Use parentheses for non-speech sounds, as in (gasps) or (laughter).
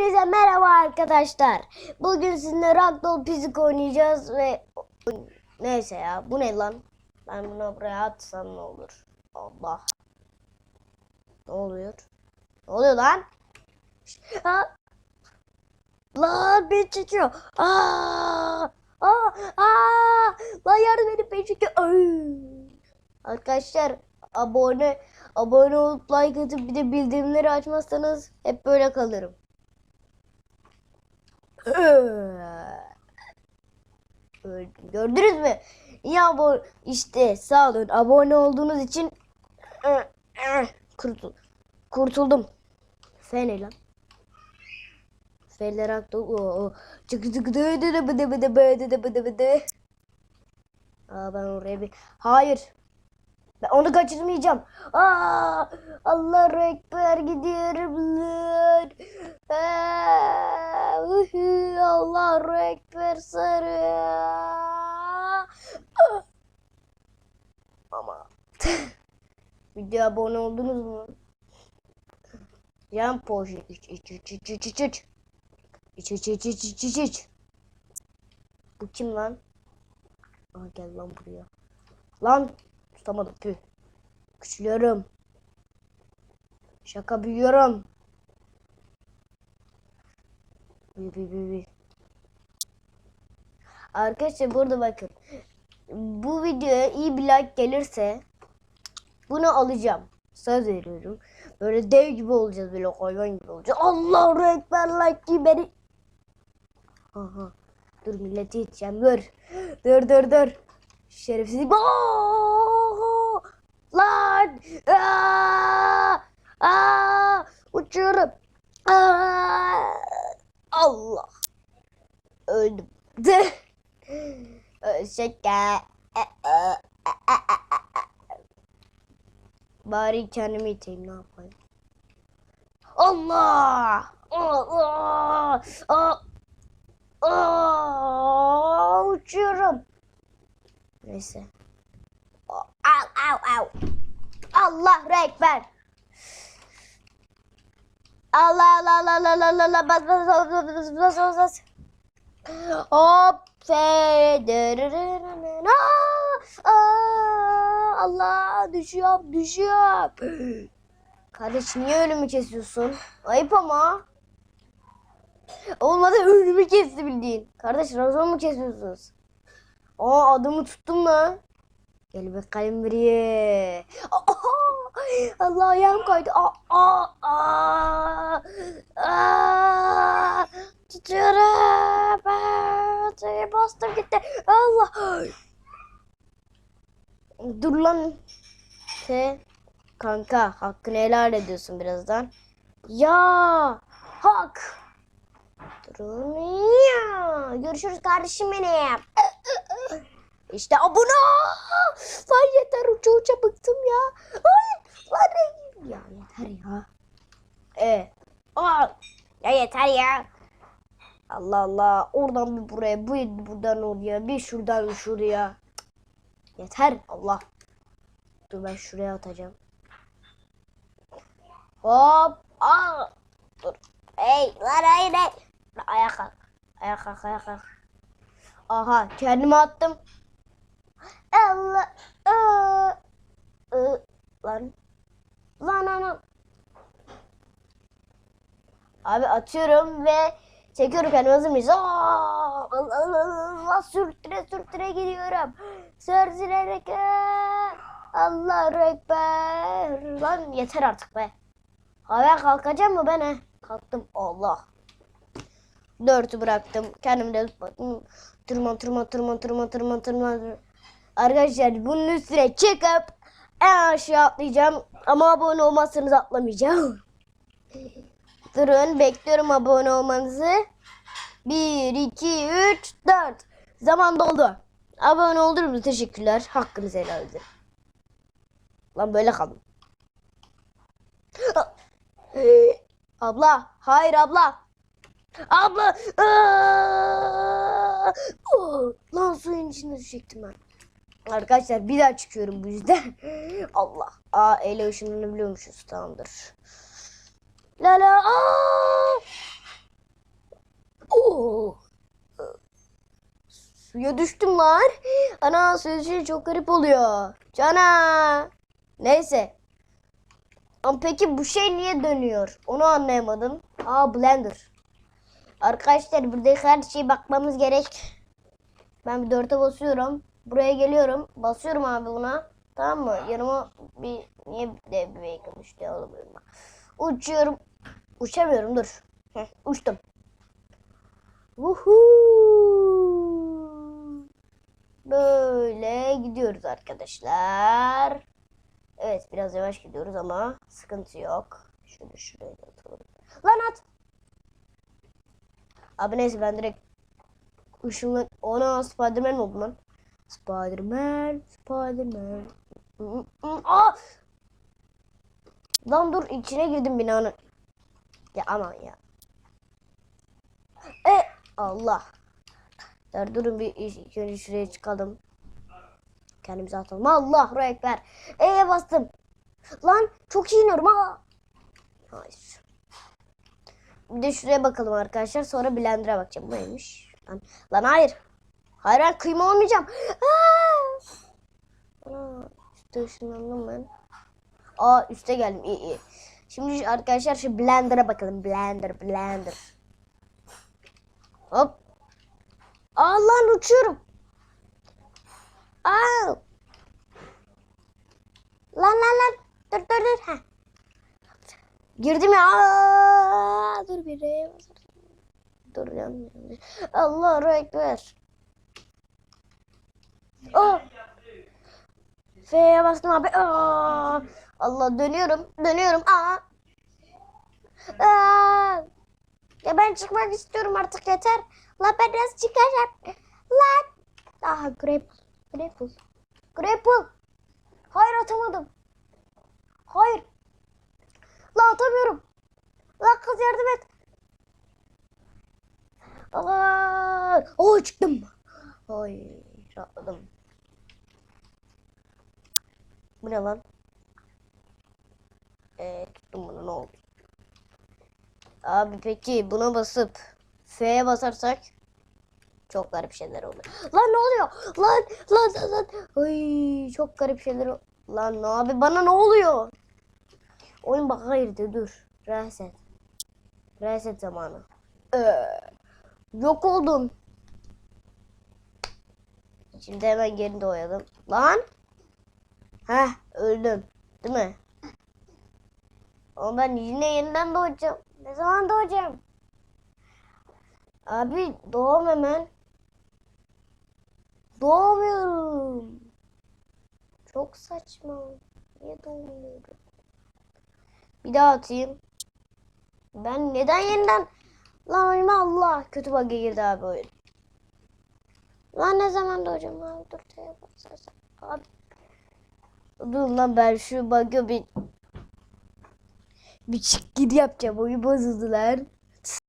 Hepinize merhaba arkadaşlar. Bugün sizinle Ragdoll Pizik oynayacağız ve neyse ya bu ne lan? Ben bunu buraya atsam ne olur? Allah. Ne oluyor? Ne oluyor lan? Aa! Lan beni çekiyor. Aa! Aa! Aa! Lan yardım edin beni çekiyor. Arkadaşlar abone abone olup like atıp bir de bildirimleri açmazsanız hep böyle kalırım. Gördünüz mü? Ya bu işte sağ olun abone olduğunuz için kurtuldum. F ne lan? F'ler aktı. Oo. Çık çık bıdı bıdı bıdı bıdı bıdı bıdı. Aa ben oraya bir... Hayır. Ben onu kaçırmayacağım. Aa, Allahu Ekber gidiyorumlar. Allahu Ekber sarı. Ah. Ama (laughs) video abone oldunuz mu? Yan poşet iç iç iç iç iç iç iç iç iç iç iç iç iç iç Bu kim lan? Aa, gel lan buraya. Lan Tutamadım. Püh. Küçülüyorum. Şaka büyüyorum. Büyü büyü. Arkadaşlar burada bakın. Bu videoya iyi bir like gelirse bunu alacağım. Söz veriyorum. Böyle dev gibi olacağız. Böyle hayvan gibi olacağız. Allahu Ekber like gibi beni. Aha. Dur milleti yeteceğim. Dur. Dur dur dur. Şerefsizlik. Aa! Lan! Aa! Aa! Uçuyorum. Aa! Allah. Öldüm. (laughs) Şaka. Bari kendimi iteyim ne yapayım. Allah! Allah! Aa! Aa! Uçuyorum. Neyse. Allah rekber. Allah Allah Allah Allah Allah Allah bas bas bas bas bas bas. Hop. Allah düşüyor düşüyor. Kardeş niye önümü kesiyorsun? Ayıp ama. Onlar da önümü kesti bildiğin. Kardeş razon mu kesiyorsunuz? Aa adımı tuttum lan. Gel bakalım buraya. Allah ayağım kaydı. Aa, aa, aa, tutuyorum. Şeye bastım gitti. Allah. Dur lan. Te. Kanka hakkını helal ediyorsun birazdan. Ya hak. Durun ya. Görüşürüz kardeşim benim. İşte abone. Lan yeter uça uça bıktım ya. Ay, lan Ya yeter ya. E. Aa, ya yeter ya. Allah Allah. Oradan bir buraya, bu buradan oraya, bir şuradan şuraya. Yeter Allah. Dur ben şuraya atacağım. Hop. Aa. Dur. Hey lan hayır hey. Ayağa kalk. Ayağa kalk ayağa kalk. Aha kendimi attım. Allah. Aa. Aa. Lan. Lan lan. Abi atıyorum ve çekiyorum kendimi hazır mıyız? Allah sürtüne sürtüne gidiyorum. Sürtünerek Allah Ekber. Lan yeter artık be. Havaya kalkacağım mı ben he? Kalktım Allah. Dörtü bıraktım. Kendimi de tutmadım. Tırman tırman tırman tırman tırman tırman. Arkadaşlar bunun üstüne çıkıp en aşağı atlayacağım. Ama abone olmazsanız atlamayacağım. (laughs) Durun bekliyorum abone olmanızı. 1, 2, 3, 4. Zaman doldu. Abone oldunuz teşekkürler. Hakkınızı helal edin. Lan böyle kaldım. (gasps) abla. Hayır abla. Abla. Aa! (gasps) Oh, Lan suyun içine düşecektim ben. Arkadaşlar bir daha çıkıyorum bu yüzden. (laughs) Allah. Aa ele ışınını biliyormuşuz tamamdır. La la aa. Oo. Suya düştüm lan. Ana sözcüğü çok garip oluyor. Cana. Neyse. Ama peki bu şey niye dönüyor? Onu anlayamadım. Aa blender. Arkadaşlar burada her şeye bakmamız gerek. Ben bir dörte basıyorum. Buraya geliyorum. Basıyorum abi buna. Tamam mı? Yanıma bir niye dev bir vehicle işte oğlum. Uçuyorum. Uçamıyorum dur. Heh, uçtum. Vuhuu. Böyle gidiyoruz arkadaşlar. Evet biraz yavaş gidiyoruz ama sıkıntı yok. Şöyle şuraya da atalım. Lan at. Abi neyse ben direkt ışınla... Ona Spiderman oldum lan. Spiderman, Spiderman. Aa! Lan dur içine girdim binanın. Ya aman ya. E Allah. Dur durun bir ilk önce şuraya çıkalım. Kendimize atalım. Allah ekber. E'ye bastım. Lan çok iyi iniyorum ha. Hayır. Bir de şuraya bakalım arkadaşlar. Sonra blender'a bakacağım. Neymiş? Lan, lan hayır. Hayır ben kıyma olmayacağım. Ana, üstte ışınlandım ben. Aa üste geldim. İyi iyi. Şimdi arkadaşlar şu blender'a bakalım. Blender, blender. Hop. Aa lan uçuyorum. Aa. Lan lan lan. Dur dur dur. Heh. Girdim ya. Aa, dur bir. Dur yanlış. Allah ekber. Oh. F'ye bastım abi. Aa. Allah dönüyorum. Dönüyorum. Aa. Aa. Ya ben çıkmak istiyorum artık yeter. La ben nasıl çıkacağım? Lan. Aha grapple. Grapple. Grapple. Hayır atamadım. Hayır. La atamıyorum. La kız yardım et. Aa, oh çıktım. Ay rahatladım. Bu ne lan? Ee, tuttum bunu ne oldu? Abi peki buna basıp F'ye basarsak çok garip şeyler oluyor. Lan ne oluyor? Lan lan lan. Ay çok garip şeyler. Lan abi bana ne oluyor? Oyun bak hayırdır dur. Reset. Reset zamanı. Ee, yok oldum. Şimdi hemen geri doğalım. Lan. Heh öldüm. Değil mi? Ben yine yeniden doğacağım. Ne zaman doğacağım? Abi doğum hemen. Doğmuyorum. Çok saçma. Niye doğmuyorum? Bir daha atayım. Ben neden yeniden... Lan Allah. Kötü bug'a girdi abi oyun. Lan ne zaman doğacağım abi? Dur. Abi. Dur lan ben şu bug'ı bir... Bir gidi yapacağım. Oyun bozuldular.